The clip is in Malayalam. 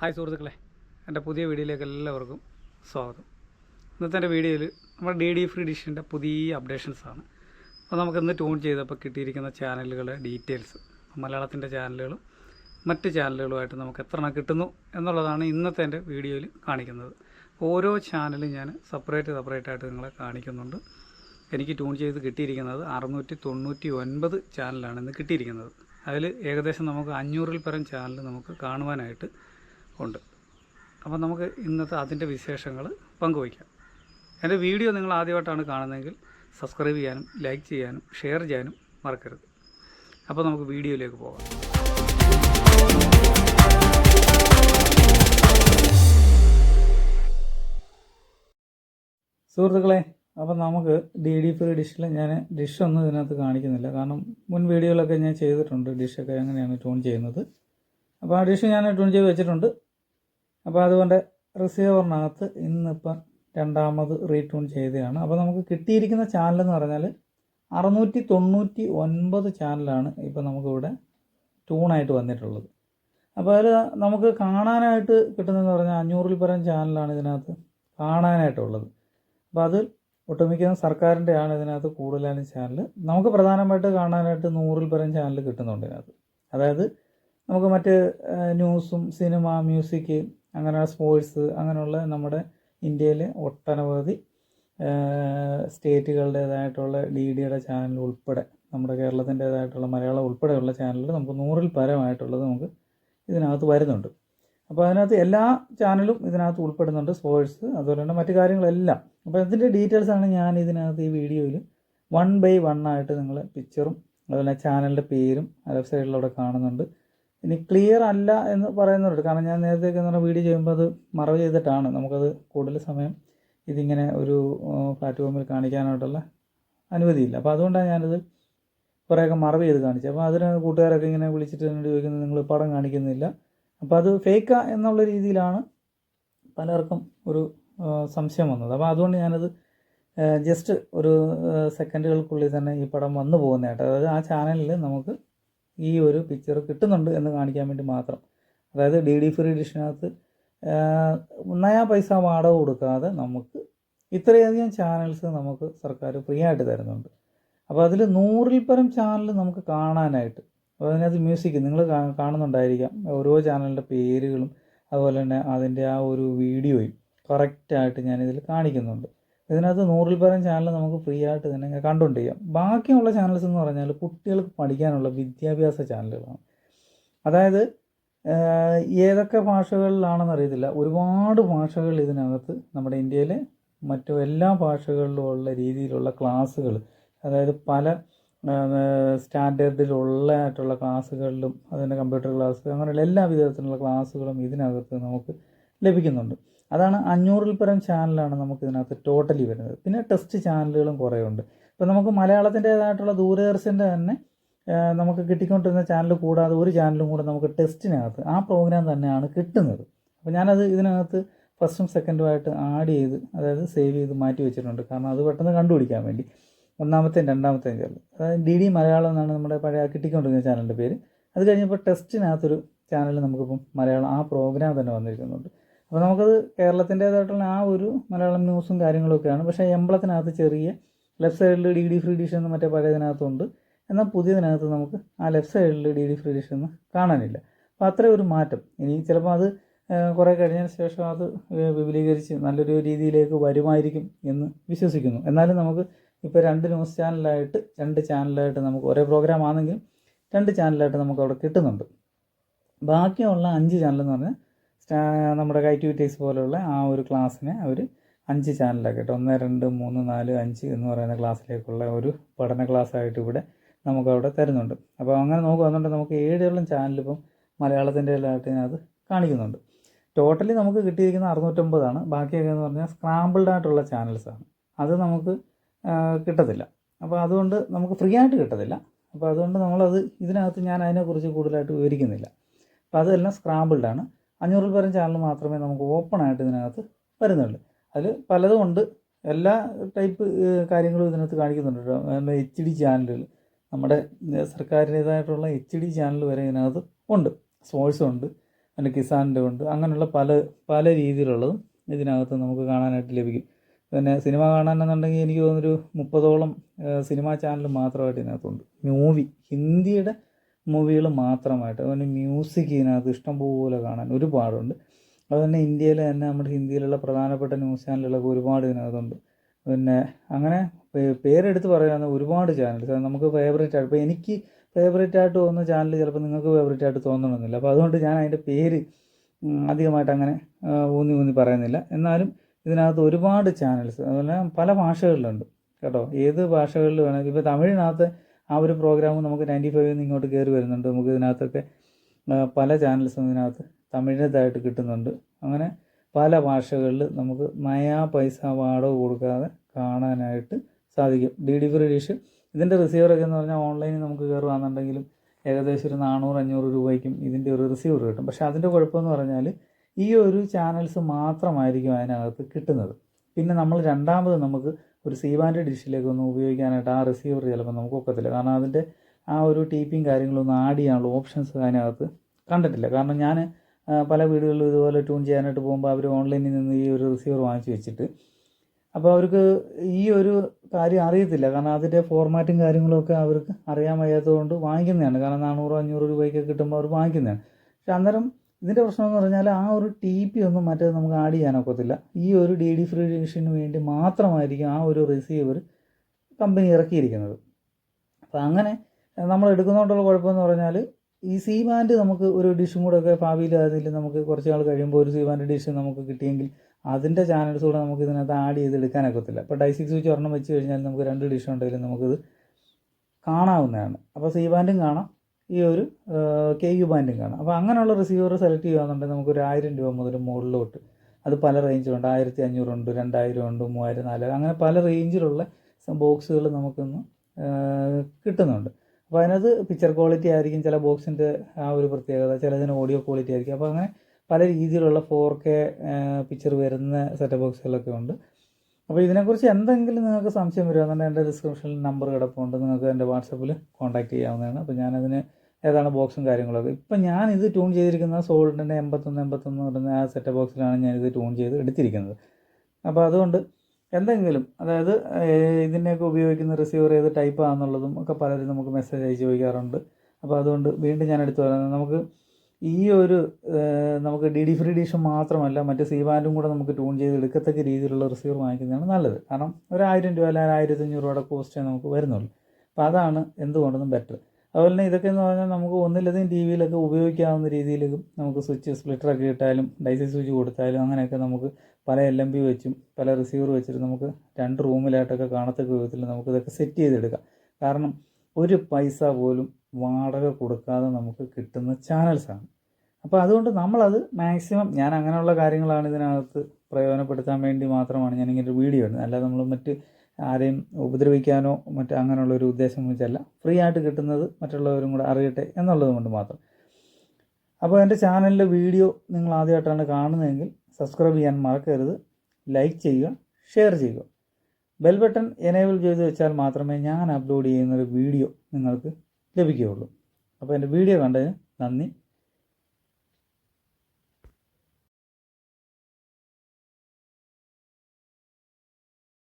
ഹായ് സുഹൃത്തുക്കളെ എന്റെ പുതിയ വീഡിയോയിലേക്ക് എല്ലാവർക്കും സ്വാഗതം. ഇന്നത്തെ എന്റെ വീഡിയോയിൽ നമ്മുടെ ഡി ഡി ഫ്രീ ഡിഷിന്റെ പുതിയ അപ്ഡേഷൻസാണ് അപ്പോൾ നമുക്ക് ഇന്ന് ട്യൂൺ ചെയ്തപ്പോൾ കിട്ടിയിരിക്കുന്ന ചാനലുകളുടെ ഡീറ്റെയിൽസ് മലയാളത്തിന്റെ ചാനലുകളും മറ്റ് ചാനലുകളുമായിട്ട് നമുക്ക് എത്ര എണ്ണം കിട്ടുന്നു എന്നുള്ളതാണ് ഇന്നത്തെ എന്റെ വീഡിയോയിൽ കാണിക്കുന്നത്. ഓരോ ചാനലും ഞാൻ സെപ്പറേറ്റ് സെപ്പറേറ്റ് ആയിട്ട് നിങ്ങളെ കാണിക്കുന്നുണ്ട്. എനിക്ക് ട്യൂൺ ചെയ്ത് കിട്ടിയിരിക്കുന്നത് അറുന്നൂറ്റി തൊണ്ണൂറ്റി ഒൻപത് ചാനലാണ് ഇന്ന് കിട്ടിയിരിക്കുന്നത്. അതിൽ ഏകദേശം നമുക്ക് അഞ്ഞൂറിൽ പരം ചാനൽ നമുക്ക് കാണുവാനായിട്ട് ഉണ്ട്. അപ്പോൾ നമുക്ക് ഇന്നത്തെ അതിന്റെ വിശേഷങ്ങൾ പങ്കുവയ്ക്കാം. എന്റെ വീഡിയോ നിങ്ങൾ ആദ്യമായിട്ടാണ് കാണുന്നതെങ്കിൽ സബ്സ്ക്രൈബ് ചെയ്യാനും ലൈക്ക് ചെയ്യാനും ഷെയർ ചെയ്യാനും മറക്കരുത്. അപ്പോൾ നമുക്ക് വീഡിയോയിലേക്ക് പോകാം. സുഹൃത്തുക്കളെ അപ്പോൾ നമുക്ക് ഡി ഡി ഫ്രീ ഡിഷിൽ ഞാൻ ഡിഷൊന്നും ഇതിനകത്ത് കാണിക്കുന്നില്ല. കാരണം മുൻ വീഡിയോയിലൊക്കെ ഞാൻ ചെയ്തിട്ടുണ്ട്. ഡിഷൊക്കെ എങ്ങനെയാണ് ട്യൂൺ ചെയ്യുന്നത്. അപ്പോൾ ആ ഡിഷ് ഞാൻ ട്യൂൺ ചെയ്ത് വെച്ചിട്ടുണ്ട്. അപ്പോൾ അതുകൊണ്ട് റിസീവറിനകത്ത് ഇന്നിപ്പം രണ്ടാമത് റീട്യൂൺ ചെയ്തതാണ് അപ്പോൾ നമുക്ക് കിട്ടിയിരിക്കുന്ന ചാനൽ എന്ന് പറഞ്ഞാൽ അറുന്നൂറ്റി തൊണ്ണൂറ്റി ഒൻപത് ചാനലാണ് ഇപ്പോൾ നമുക്കിവിടെ ട്യൂണായിട്ട് വന്നിട്ടുള്ളത്. അപ്പോൾ അതിൽ നമുക്ക് കാണാനായിട്ട് കിട്ടുന്നതെന്ന് പറഞ്ഞാൽ അഞ്ഞൂറിൽ പരം ചാനലാണ് ഇതിനകത്ത് കാണാനായിട്ടുള്ളത്. അപ്പോൾ അത് ഒട്ടുമിക്ക സർക്കാരിന്റെയാണ് ഇതിനകത്ത് കൂടുതലായും ചാനൽ നമുക്ക് പ്രധാനമായിട്ട് കാണാനായിട്ട് നൂറിൽ പരം ചാനൽ കിട്ടുന്നുണ്ട് ഇതിനകത്ത്. അതായത് നമുക്ക് മറ്റ് ന്യൂസും സിനിമ മ്യൂസിക് അങ്ങനെ സ്പോർട്സ് അങ്ങനെയുള്ള നമ്മുടെ ഇന്ത്യയിലെ ഒട്ടനവധി സ്റ്റേറ്റുകളുടേതായിട്ടുള്ള ഡി ഡിയുടെ ചാനൽ ഉൾപ്പെടെ നമ്മുടെ കേരളത്തിന്റേതായിട്ടുള്ള മലയാളം ഉൾപ്പെടെയുള്ള ചാനലിൽ നമുക്ക് നൂറിൽ പരമായിട്ടുള്ളത് നമുക്ക് ഇതിനകത്ത് വരുന്നുണ്ട്. അപ്പോൾ അതിനകത്ത് എല്ലാ ചാനലും ഇതിനകത്ത് ഉൾപ്പെടുന്നുണ്ട് സ്പോർട്സ് അതുപോലെ തന്നെ മറ്റു കാര്യങ്ങളെല്ലാം. അപ്പോൾ ഇതിന്റെ ഡീറ്റെയിൽസ് ആണ് ഞാൻ ഇതിനകത്ത് ഈ വീഡിയോയിൽ വൺ ബൈ വൺ ആയിട്ട് നിങ്ങൾ പിക്ചറും അതുപോലെ ചാനലിന്റെ പേരും സൈഡിലൂടെ കാണുന്നുണ്ട്. ഇനി ക്ലിയർ അല്ല എന്ന് പറയുന്നുണ്ട് കാരണം ഞാൻ നേരത്തെ എന്ന് പറഞ്ഞാൽ വീഡിയോ ചെയ്യുമ്പോൾ അത് മറവ് ചെയ്തിട്ടാണ്. നമുക്കത് കൂടുതൽ സമയം ഇതിങ്ങനെ ഒരു പ്ലാറ്റ്ഫോമിൽ കാണിക്കാനായിട്ടുള്ള അനുമതിയില്ല അപ്പോൾ അതുകൊണ്ടാണ് ഞാനത് കുറേയൊക്കെ മറവ് ചെയ്ത് കാണിച്ചത്. അപ്പോൾ അതിന് കൂട്ടുകാരൊക്കെ ഇങ്ങനെ വിളിച്ചിട്ട് എന്നോട് ചോദിക്കുന്നത് നിങ്ങൾ പടം കാണിക്കുന്നില്ല. അപ്പോൾ അത് ഫേക്ക എന്നുള്ള രീതിയിലാണ് പലർക്കും ഒരു സംശയം വന്നത്. അപ്പോൾ അതുകൊണ്ട് ഞാനത് ജസ്റ്റ് ഒരു സെക്കൻഡുകൾക്കുള്ളിൽ തന്നെ ഈ പടം വന്നു പോകുന്നതായിട്ട്. അതായത് ആ ചാനലിൽ നമുക്ക് ഈ ഒരു പിക്ചർ കിട്ടുന്നുണ്ട് എന്ന് കാണിക്കാൻ വേണ്ടി മാത്രം. അതായത് ഡി ഡി ഫ്രീ ഡിഷിനകത്ത് നയാ പൈസ വാടക കൊടുക്കാതെ നമുക്ക് ഇത്രയധികം ചാനൽസ് നമുക്ക് സർക്കാർ ഫ്രീ ആയിട്ട് തരുന്നുണ്ട്. അപ്പോൾ അതിൽ നൂറിൽ പരം ചാനൽ നമുക്ക് കാണാനായിട്ട് അപ്പോൾ അതിനകത്ത് മ്യൂസിക് നിങ്ങൾ കാണുന്നുണ്ടായിരിക്കാം. ഓരോ ചാനലിന്റെ പേരുകളും അതുപോലെ തന്നെ അതിന്റെ ആ ഒരു വീഡിയോയും കറക്റ്റായിട്ട് ഞാനിതിൽ കാണിക്കുന്നുണ്ട്. ഇതിനകത്ത് നൂറിൽ പരം ചാനൽ നമുക്ക് ഫ്രീ ആയിട്ട് തന്നെ കണ്ടുകൊണ്ട് ചെയ്യാം. ബാക്കിയുള്ള ചാനൽസ് എന്ന് പറഞ്ഞാൽ കുട്ടികൾക്ക് പഠിക്കാനുള്ള വിദ്യാഭ്യാസ ചാനലുകളാണ് അതായത് ഏതൊക്കെ ഭാഷകളിലാണെന്ന് അറിയത്തില്ല. ഒരുപാട് ഭാഷകൾ ഇതിനകത്ത് നമ്മുടെ ഇന്ത്യയിലെ മറ്റു എല്ലാ ഭാഷകളിലും ഉള്ള രീതിയിലുള്ള ക്ലാസ്സുകൾ അതായത് പല സ്റ്റാൻഡേർഡിലുള്ള ആയിട്ടുള്ള ക്ലാസ്സുകളിലും അതിന്റെ കമ്പ്യൂട്ടർ ക്ലാസ് അങ്ങനെയുള്ള എല്ലാ വിധത്തിലുള്ള ക്ലാസ്സുകളും ഇതിനകത്ത് നമുക്ക് ലഭിക്കുന്നുണ്ട്. അതാണ് അഞ്ഞൂറിൽ പരം ചാനലാണ് നമുക്ക് ഇതിനകത്ത് ടോട്ടലി വരുന്നത്. പിന്നെ ടെസ്റ്റ് ചാനലുകളും കുറേ ഉണ്ട് ഇപ്പോൾ നമുക്ക് മലയാളത്തിന്റേതായിട്ടുള്ള ദൂരദർശന്റെ തന്നെ നമുക്ക് കിട്ടിക്കൊണ്ടിരുന്ന ചാനൽ കൂടാതെ ഒരു ചാനലും കൂടെ നമുക്ക് ടെസ്റ്റിനകത്ത് ആ പ്രോഗ്രാം തന്നെയാണ് കിട്ടുന്നത്. അപ്പോൾ ഞാനത് ഇതിനകത്ത് ഫസ്റ്റും സെക്കൻഡുമായിട്ട് ആഡ് ചെയ്ത് അതായത് സേവ് ചെയ്ത് മാറ്റി വെച്ചിട്ടുണ്ട്. കാരണം അത് പെട്ടെന്ന് കണ്ടുപിടിക്കാൻ വേണ്ടി. ഒന്നാമത്തെയും രണ്ടാമത്തെയും ചാനൽ അതായത് ഡി ഡി മലയാളം എന്നാണ് നമ്മുടെ പഴയ കിട്ടിക്കൊണ്ടിരുന്ന ചാനലിന്റെ പേര്. അത് കഴിഞ്ഞപ്പോൾ ടെസ്റ്റിനകത്തൊരു ചാനൽ നമുക്കിപ്പം മലയാളം ആ പ്രോഗ്രാം തന്നെ വന്നിരിക്കുന്നുണ്ട്. അപ്പോൾ നമുക്കത് കേരളത്തിന്റേതായിട്ടുള്ള ആ ഒരു മലയാളം ന്യൂസും കാര്യങ്ങളൊക്കെയാണ്. പക്ഷേ എംബ്ലത്തിനകത്ത് ചെറിയ ലെഫ്റ്റ് സൈഡിൽ ഡി ഡി ഫ്രീ ഡിഷൻ എന്ന് മറ്റേ പഴയതിനകത്തുണ്ട്. എന്നാൽ പുതിയതിനകത്ത് നമുക്ക് ആ ലെഫ്റ്റ് സൈഡിൽ ഡി ഡി ഫ്രീ ഡിഷൻ എന്ന് കാണാനില്ല. അപ്പോൾ അത്രയും ഒരു മാറ്റം. ഇനി ചിലപ്പോൾ അത് കുറേ കഴിഞ്ഞതിന് ശേഷം അത് വിപുലീകരിച്ച് നല്ലൊരു രീതിയിലേക്ക് വരുമായിരിക്കും എന്ന് വിശ്വസിക്കുന്നു. എന്നാലും നമുക്ക് ഇപ്പോൾ രണ്ട് ന്യൂസ് ചാനലായിട്ട് രണ്ട് ചാനലായിട്ട് നമുക്ക് ഒരേ പ്രോഗ്രാം ആണെങ്കിലും രണ്ട് ചാനലായിട്ട് നമുക്ക് അവിടെ കിട്ടുന്നുണ്ട്. ബാക്കിയുള്ള അഞ്ച് ചാനൽ എന്ന് പറഞ്ഞാൽ നമ്മുടെ കൈറ്റിവിറ്റീസ് പോലുള്ള ആ ഒരു ക്ലാസ്സിനെ അവർ അഞ്ച് ചാനലാക്കിയിട്ട് ഒന്ന് രണ്ട് മൂന്ന് നാല് അഞ്ച് എന്ന് പറയുന്ന ക്ലാസ്സിലേക്കുള്ള ഒരു പഠന ക്ലാസ്സായിട്ട് ഇവിടെ നമുക്കവിടെ തരുന്നുണ്ട്. അപ്പോൾ അങ്ങനെ നോക്കുകയാണെന്നുണ്ടെങ്കിൽ നമുക്ക് ഏഴോളം ചാനലിപ്പം മലയാളത്തിന്റെ എല്ലാത്തിനകത്ത് കാണിക്കുന്നുണ്ട്. ടോട്ടലി നമുക്ക് കിട്ടിയിരിക്കുന്ന അറുന്നൂറ്റമ്പതാണ്. ബാക്കിയൊക്കെ എന്ന് പറഞ്ഞാൽ സ്ക്രാമ്പിൾഡ് ആയിട്ടുള്ള ചാനൽസാണ് അത് നമുക്ക് കിട്ടത്തില്ല. അപ്പോൾ അതുകൊണ്ട് നമുക്ക് ഫ്രീ ആയിട്ട് കിട്ടത്തില്ല. അപ്പോൾ അതുകൊണ്ട് നമ്മളത് ഇതിനകത്ത് ഞാൻ അതിനെക്കുറിച്ച് കൂടുതലായിട്ട് വിവരിക്കുന്നില്ല. അപ്പോൾ അതെല്ലാം സ്ക്രാമ്പിൾഡാണ് അഞ്ഞൂറിൽ പരം ചാനൽ മാത്രമേ നമുക്ക് ഓപ്പൺ ആയിട്ട് ഇതിനകത്ത് വരുന്നുള്ളൂ. അതിൽ പലതും ഉണ്ട്. എല്ലാ ടൈപ്പ് കാര്യങ്ങളും ഇതിനകത്ത് കാണിക്കുന്നുണ്ട് കേട്ടോ എച്ച് ഡി ചാനലുകൾ നമ്മുടെ സർക്കാരിന്റേതായിട്ടുള്ള എച്ച് ഡി ചാനൽ വരെ ഇതിനകത്ത് ഉണ്ട്. സ്പോർട്സ് ഉണ്ട് പിന്നെ കിസാനിന്റെ ഉണ്ട്. അങ്ങനെയുള്ള പല പല രീതിയിലുള്ളതും ഇതിനകത്ത് നമുക്ക് കാണാനായിട്ട് ലഭിക്കും. പിന്നെ സിനിമ കാണാനെന്നുണ്ടെങ്കിൽ എനിക്ക് തോന്നുന്നൊരു മുപ്പതോളം സിനിമാ ചാനൽ മാത്രമായിട്ട് ഇതിനകത്തുണ്ട്. മൂവി ഹിന്ദിയുടെ മൂവികൾ മാത്രമായിട്ട് അതുപോലെ മ്യൂസിക് ഇതിനകത്ത് ഇഷ്ടംപോലെ കാണാൻ ഒരുപാടുണ്ട്. അതുതന്നെ ഇന്ത്യയിൽ തന്നെ നമ്മുടെ ഹിന്ദിയിലുള്ള പ്രധാനപ്പെട്ട ന്യൂസ് ചാനലുകളൊക്കെ ഒരുപാട് ഇതിനകത്തുണ്ട്. പിന്നെ അങ്ങനെ പേരെടുത്ത് പറയാവുന്ന ഒരുപാട് ചാനൽസ് നമുക്ക് ഫേവറേറ്റ് ആയിട്ട് ഇപ്പോൾ എനിക്ക് ഫേവറേറ്റ് ആയിട്ട് തോന്നുന്ന ചാനൽ ചിലപ്പോൾ നിങ്ങൾക്ക് ഫേവറേറ്റ് ആയിട്ട് തോന്നണമെന്നില്ല. അപ്പോൾ അതുകൊണ്ട് ഞാൻ അതിന്റെ പേര് അധികമായിട്ട് അങ്ങനെ ഊന്നി ഊന്നി പറയുന്നില്ല. എന്നാലും ഇതിനകത്ത് ഒരുപാട് ചാനൽസ് അതുപോലെ പല ഭാഷകളിലുണ്ട്. കേട്ടോ ഏത് ഭാഷകളിൽ വേണമെങ്കിൽ ഇപ്പോൾ തമിഴിനകത്ത് ആ ഒരു പ്രോഗ്രാം നമുക്ക് നയന്റി ഫൈവിൽ നിന്ന് ഇങ്ങോട്ട് കയറി വരുന്നുണ്ട്. നമുക്ക് ഇതിനകത്തൊക്കെ പല ചാനൽസും ഇതിനകത്ത് തമിഴിന്റെതായിട്ട് കിട്ടുന്നുണ്ട്. അങ്ങനെ പല ഭാഷകളിൽ നമുക്ക് മയാ പൈസ വാടക കൊടുക്കാതെ കാണാനായിട്ട് സാധിക്കും. ഡി ഡി ഫ്രീ ഡിഷ് ഇതിന്റെ റിസീവറൊക്കെ എന്ന് പറഞ്ഞാൽ ഓൺലൈനിൽ നമുക്ക് കയറുകയാണെന്നുണ്ടെങ്കിലും ഏകദേശം ഒരു നാനൂറ് അഞ്ഞൂറ് രൂപയ്ക്കും ഇതിന്റെ ഒരു റിസീവർ കിട്ടും. പക്ഷേ അതിന്റെ കുഴപ്പമെന്ന് പറഞ്ഞാൽ ഈ ഒരു ചാനൽസ് മാത്രമായിരിക്കും അതിനകത്ത് കിട്ടുന്നത്. പിന്നെ നമ്മൾ രണ്ടാമത് നമുക്ക് ഒരു സീവാന്റെ ഡിഷിലേക്ക് ഒന്ന് ഉപയോഗിക്കാനായിട്ട് ആ റിസീവർ ചിലപ്പോൾ നമുക്ക് ഒക്കത്തില്ല. കാരണം അതിന്റെ ആ ഒരു ടീപ്പിങ് കാര്യങ്ങളൊന്നും ആഡ് ചെയ്യാനുള്ള ഓപ്ഷൻസ് അതിനകത്ത് കണ്ടിട്ടില്ല. കാരണം ഞാൻ പല വീടുകളിലും ഇതുപോലെ ട്യൂൺ ചെയ്യാനായിട്ട് പോകുമ്പോൾ അവർ ഓൺലൈനിൽ നിന്ന് ഈ ഒരു റിസീവർ വാങ്ങിച്ചു വെച്ചിട്ട്. അപ്പോൾ അവർക്ക് ഈ ഒരു കാര്യം അറിയത്തില്ല. കാരണം അതിന്റെ ഫോർമാറ്റും കാര്യങ്ങളൊക്കെ അവർക്ക് അറിയാൻ വയ്യാത്തതുകൊണ്ട് വാങ്ങിക്കുന്നതാണ്. കാരണം നാനൂറോ അഞ്ഞൂറ് രൂപയ്ക്ക് കിട്ടുമ്പോൾ അവർ വാങ്ങിക്കുന്നതാണ്. പക്ഷെ അന്നേരം ഇതിന്റെ പ്രശ്നം എന്ന് പറഞ്ഞാൽ ആ ഒരു ടി പി ഒന്നും മറ്റേത് നമുക്ക് ആഡ് ചെയ്യാനൊക്കത്തില്ല ഈ ഒരു ഡി ഡി ഫ്രീ വേണ്ടി മാത്രമായിരിക്കും ആ ഒരു റിസീവർ കമ്പനി ഇറക്കിയിരിക്കുന്നത്. അപ്പോൾ അങ്ങനെ നമ്മൾ എടുക്കുന്നതുകൊണ്ടുള്ള കുഴപ്പമെന്ന് പറഞ്ഞാൽ ഈ സി ബാൻഡ് നമുക്ക് ഒരു ഡിഷും കൂടെ ഒക്കെ ഭാവിയിൽ അതിൽ നമുക്ക് കുറച്ച് നാൾ കഴിയുമ്പോൾ ഒരു സി ബാൻഡ് ഡിഷ് നമുക്ക് കിട്ടിയെങ്കിൽ അതിന്റെ ചാനൽസ് കൂടെ നമുക്ക് ഇതിനകത്ത് ആഡ് ചെയ്ത് എടുക്കാനൊക്കത്തില്ല ഇപ്പോൾ ഡൈസിക്സ് വെച്ച് ഒരെണ്ണം വെച്ച് കഴിഞ്ഞാൽ നമുക്ക് രണ്ട് ഡിഷ് ഉണ്ടെങ്കിലും നമുക്കിത് കാണാവുന്നതാണ്. അപ്പോൾ സി ബാൻഡും കാണാം. ഈ ഒരു കെ യു ബാൻഡും കാണാം അപ്പോൾ അങ്ങനെയുള്ള റിസീവർ സെലക്ട് ചെയ്യുകയാണെന്നുണ്ടെങ്കിൽ നമുക്ക് ഒരു ആയിരം രൂപ മുതൽ മുകളിലോട്ട് അത് പല റേഞ്ചിലുണ്ട് ആയിരത്തി അഞ്ഞൂറുണ്ട് രണ്ടായിരം ഉണ്ട് മൂവായിരം നാലായിരം അങ്ങനെ പല റേഞ്ചിലുള്ള ബോക്സുകൾ നമുക്കിന്ന് കിട്ടുന്നുണ്ട്. അപ്പോൾ അതിനകത്ത് പിക്ചർ ക്വാളിറ്റി ആയിരിക്കും ചില ബോക്സിന്റെ ആ ഒരു പ്രത്യേകത ചിലതിന് ഓഡിയോ ക്വാളിറ്റി ആയിരിക്കും. അപ്പോൾ അങ്ങനെ പല രീതിയിലുള്ള ഫോർ കെ പിക്ചർ വരുന്ന സെറ്റ് ബോക്സുകളൊക്കെ ഉണ്ട്. അപ്പോൾ ഇതിനെക്കുറിച്ച് എന്തെങ്കിലും നിങ്ങൾക്ക് സംശയം വരുവാന്നുണ്ടെങ്കിൽ എന്റെ ഡിസ്ക്രിപ്ഷനിൽ നമ്പർ കിടപ്പുണ്ട്. നിങ്ങൾക്ക് എന്റെ വാട്സപ്പിൽ കോൺടാക്ട് ചെയ്യാവുന്നതാണ്. അപ്പോൾ ഞാനതിന് ഏതാണ് ബോക്സും കാര്യങ്ങളൊക്കെ. ഇപ്പം ഞാൻ ഇത് ട്യൂൺ ചെയ്തിരിക്കുന്ന സോൾഡിന്റെ എൺപത്തൊന്ന് എൺപത്തൊന്ന് പറയുന്ന ആ സെറ്റ് ബോക്സിലാണ് ഞാനിത് ട്യൂൺ ചെയ്ത് എടുത്തിരിക്കുന്നത്. അപ്പോൾ അതുകൊണ്ട് എന്തെങ്കിലും അതായത് ഇതിനെയൊക്കെ ഉപയോഗിക്കുന്ന റിസീവർ ഏത് ടൈപ്പ് ആണെന്നുള്ളതും ഒക്കെ പലരും നമുക്ക് മെസ്സേജ് അയച്ച് ചോദിക്കാറുണ്ട്. അപ്പോൾ അതുകൊണ്ട് വീണ്ടും ഞാൻ എടുത്തു പറയുന്നത് നമുക്ക് ഈ ഒരു നമുക്ക് ഡി ഡി ഫ്രീ ഡിഷും മാത്രമല്ല മറ്റ് സി ബാൻഡും കൂടെ നമുക്ക് ട്യൂൺ ചെയ്ത് എടുക്കത്തക്ക രീതിയിലുള്ള റിസീവർ വാങ്ങിക്കുന്നതാണ് നല്ലത്. കാരണം ഒരു രൂപ അല്ലെങ്കിൽ ആയിരത്തഞ്ഞൂറ് രൂപയുടെ കോസ്റ്റേ നമുക്ക് വരുന്നുള്ളൂ. അപ്പോൾ അതാണ് എന്തുകൊണ്ടെന്നും ബെറ്റർ അതുപോലെ തന്നെ ഇതൊക്കെ എന്ന് പറഞ്ഞാൽ നമുക്ക് ഒന്നിലധികം ടി വിയിലൊക്കെ ഉപയോഗിക്കാവുന്ന രീതിയിലും നമുക്ക് സ്വിച്ച് സ്പ്ലിറ്ററൊക്കെ ഇട്ടാലും ഡൈസി സ്വിച്ച് കൊടുത്താലും അങ്ങനെയൊക്കെ നമുക്ക് പല എൽ എം ബി വെച്ചും പല റിസീവർ വെച്ചിട്ട് നമുക്ക് രണ്ട് റൂമിലായിട്ടൊക്കെ കാണത്തക്ക വിധത്തിൽ നമുക്ക് ഇതൊക്കെ സെറ്റ് ചെയ്തെടുക്കാം. കാരണം ഒരു പൈസ പോലും വാടക കൊടുക്കാതെ നമുക്ക് കിട്ടുന്ന ചാനൽസാണ് അപ്പോൾ അതുകൊണ്ട് നമ്മളത് മാക്സിമം ഞാൻ അങ്ങനെയുള്ള കാര്യങ്ങളാണ് ഇതിനകത്ത് പ്രയോജനപ്പെടുത്താൻ വേണ്ടി മാത്രമാണ് ഞാൻ ഇങ്ങനെ ഒരു വീഡിയോ ഇടുന്നത്. അല്ലാതെ നമ്മൾ മറ്റ് ആരെയും ഉപദ്രവിക്കാനോ മറ്റ് അങ്ങനെയുള്ള ഒരു ഉദ്ദേശം വെച്ചല്ല. ഫ്രീ ആയിട്ട് കിട്ടുന്നത് മറ്റുള്ളവരും കൂടെ അറിയട്ടെ എന്നുള്ളത് കൊണ്ട് മാത്രം. അപ്പോൾ എന്റെ ചാനലിലെ വീഡിയോ നിങ്ങൾ ആദ്യമായിട്ടാണ് കാണുന്നതെങ്കിൽ സബ്സ്ക്രൈബ് ചെയ്യാൻ മറക്കരുത്. ലൈക്ക് ചെയ്യുക ഷെയർ ചെയ്യുക. ബെൽ ബട്ടൺ എനേബിൾ ചെയ്ത് വെച്ചാൽ മാത്രമേ ഞാൻ അപ്ലോഡ് ചെയ്യുന്ന ഒരു വീഡിയോ നിങ്ങൾക്ക് ലഭിക്കുകയുള്ളൂ. അപ്പോൾ എന്റെ വീഡിയോ കണ്ടതിന് നന്ദി.